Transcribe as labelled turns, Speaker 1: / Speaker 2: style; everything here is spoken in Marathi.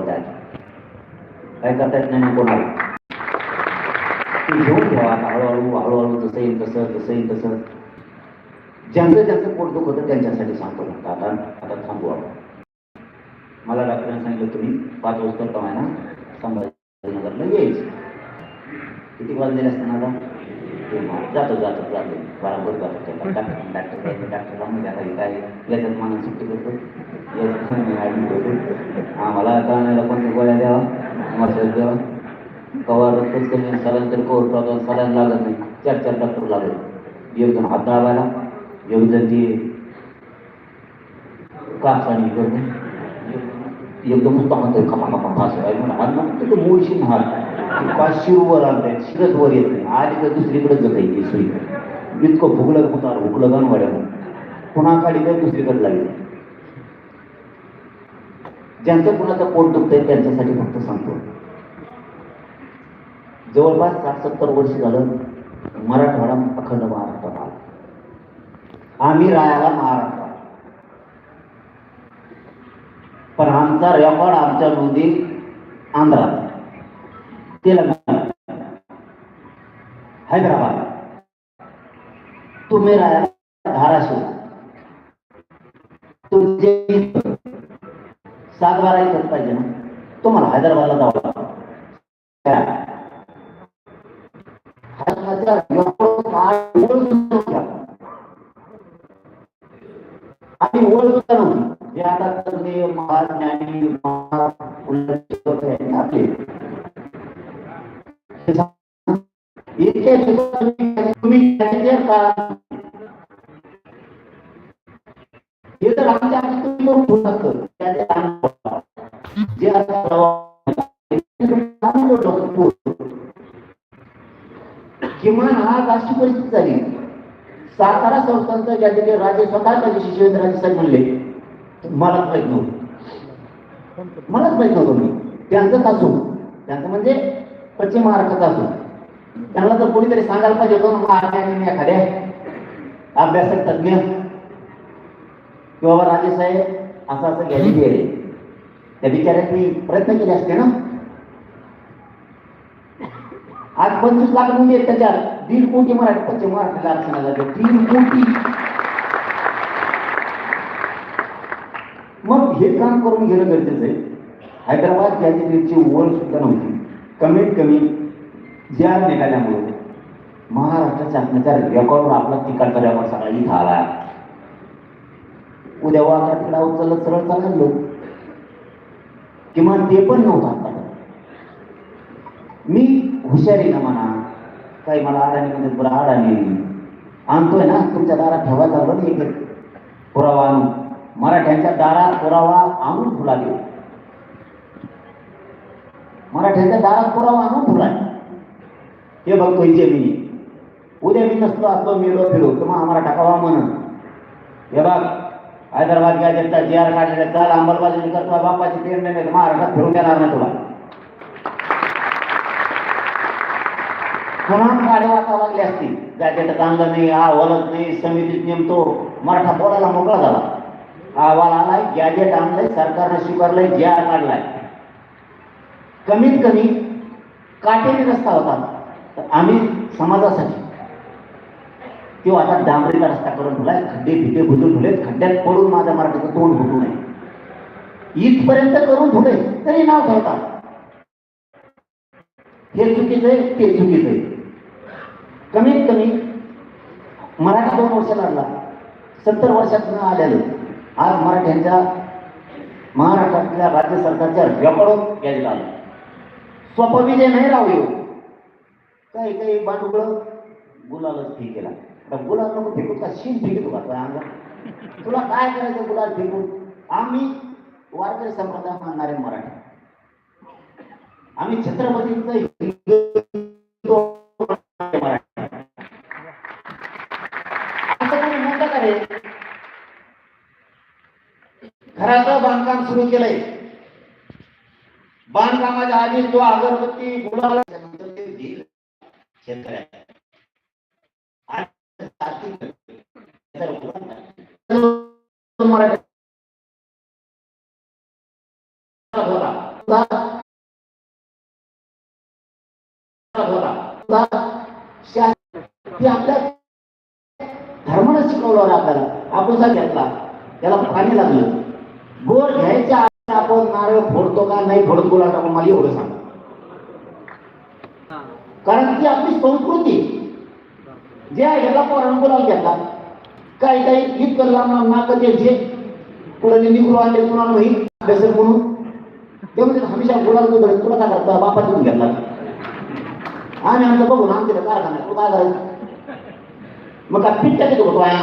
Speaker 1: काय करता येत नाही कोणाला ते घेऊन ठेवा आता हळूहळू हळूहळू जसं येईल तसं जसं येईल तसं ज्यांचं ज्यांचं पोट दुखत होतं त्यांच्यासाठी सांगतो फक्त आता आता थांबू आपण मला डॉक्टरांनी सांगितलं तुम्ही पाच वाजता कमायना संभाजीनगरला यायचं किती वाजलेले असताना आता जातो जातो जातो. बरोबर जातो ते. डॉक्टर डॉक्टर काय? याच्यात मला सुट्टी करतो याच्यात मी ॲडमिट होतो आम्हाला नाही कोणत्या गोळ्या द्यावा? मसाज द्यावा? कवा रक्तच कमी सलाईन तरी कवर प्रॉब्लेम सलाईन लागत नाही. चार चार डॉक्टर लागत. एक जण हात दाबायला एक जण ती कापसाने करते. एकदम हात खपा खपा फास आहे म्हणून हात ना तिथं हात पाच शिरवर आणताय शिरच वर येत नाही आधी तर दुसरीकडे जात आहे ती सुई इतकं फुगलं होता हुकलं गाण वाड्या पुन्हा काढी तर दुसरीकडे लागली ज्यांचं कुणाचं पोट दुखतंय त्यांच्यासाठी फक्त सांगतो जवळपास साठ सत्तर वर्ष झालं मराठवाडा अखंड महाराष्ट्रात आला आम्ही रायाला महाराष्ट्रात पण आमचा रेकॉर्ड आमच्या नोंदी आंध्रात तेलंगणा. हैदराबाद. तुम्ही राहायला धाराशिव. तुमचे सात बारा इथंच पाहिजे ना. तुम्हाला हैदराबादला जावं लागतं. आणि ओळ सुद्धा नव्हती जे आता तज्ञ महाज्ञानी महा उल्लेख आहेत आपले हे? सांग- इतके दिवसांनी तुम्ही त्यांचे का हे। तर आमच्या आधी तुम्ही करून ठेवू शकतो त्याचे अनुभव. जे आता प्रवाह- अनुभव डॉक्टर. किमान आज अशी परिस्थिती झाली सातारा संस्थांचं ज्या ठिकाणी राजे स्वतः माझे शिशुवेंद्रराजे साहेब म्हणले मलाच माहीत नव्हतं. मलाच माहीत नव्हतं मी. त्यांचंच असो. त्यांचं म्हणजे पश्चिम महाराष्ट्रात असो. त्यांना जर कोणीतरी सांगायला पाहिजे होतं मग एखाद्या अभ्यासक तज्ञ किंवा राजे साहेब असं असं घ्यायची आहे त्या बिचाऱ्यांनी प्रयत्न केले असते ना. आज पंचवीस लाख म्हणजे त्याच्यात. दीड कोटी मराठी पश्चिम महाराष्ट्राला आरक्षणाला लागले. कोटी. मग हे काम करून घेणं गरजेचं आहे. हैदराबाद या जिल्ह्याची सुद्धा नव्हती. कमीत कमी ज्या निघाल्यामुळे महाराष्ट्राच्या असण्याच्या रेकॉर्डवर आपला तिकडचा रेकॉर्ड सगळा इथं आला उद्या वाघा तिकडा उचलत सरळ चाललो किमान ते पण नव्हतं आपल्याला मी हुशारी ना म्हणा काही मला अडाणी म्हणजे बरं अडाणी. आणतोय ना तुमच्या दारात ठेवायचा बरं एक पुरावा आणून. मराठ्यांच्या दारात पुरावा आणून फुला देऊ मराठ्यांच्या दारात पुरावा आणून फुला हे बघतो इथे मी. उद्या मी नसलो असलो मेलो फिरो. तर मग आम्हाला टाकावा म्हणून? हे बघ हैदराबाद गॅजेटचा जी आर काढलेला चाल अंमलबजावणी करतो बापाची पेरणी नाही महाराष्ट्रात फिरून देणार नाही तुला. म्हणून गाड्या वाचा लागली असती. गॅजेट चांगलं नाही अहवालच नाही समितीत नेमतो. मराठा बोलायला मोकळा झाला. अहवाल आलाय गॅजेट आणलंय सरकारनं स्वीकारलंय ज्या काढलाय. कमीत कमी काटेरी रस्ता होता. तर आम्ही समाजासाठी किंवा आता डांबरीचा रस्ता करून ठेवलाय. खड्डे फिटे बुजून ठेवले खड्ड्यात पडून माझ्या मराठीचं तोंड फुटू नये. इथपर्यंत करून ठेवले तरी नाव ठेवतात. हे चुकीचं आहे ते चुकीचं आहे कमीत कमी मराठा दोन वर्ष लागला. सत्तर वर्षात आलेलं. आज मराठ्यांच्या महाराष्ट्रातल्या राज्य सरकारच्या रेकॉर्डवर यायला आलं सोपा विजय नाही राहू येऊ. काही काही बाटुकडं गुलालच ठीक केला आता गुलाल नको फेकू का शिन फेकतो का तुझ्या अंगात? तुला काय करायचं गुलाल फेकून? आम्ही वारकरी संप्रदाय मानणारे मराठी. आम्ही छत्रपतींचं मराठी. असं कोणी म्हणतं का रे घराचं बांधकाम सुरू केलंय. बांधकामाच्या आधी तो अगरबत्ती गुलाल आपल्या धर्मानं शिकवलं आपल्याला. आपण जर घेतला त्याला पाणी लागलं. गोड घ्यायच्या आधी आपण नारळ फोडतो का नाही फोडत गोळा टाकून मला एवढं सांग. कारण ती आपली संस्कृती ज्या ह्याला पोरानं बोलायला घेतला. काही काही गीत करला नाक त्यांचे कुणाने निघून आले कुणाला होईल अभ्यास म्हणून. ते म्हणजे हमेशा बोलायला तुला काय करता? बापा तिथून घेतला. आम्ही आमचं बघून आमच्या कारखाना तू काय करायचं मग काय पिट्ट्या किती होतो आहे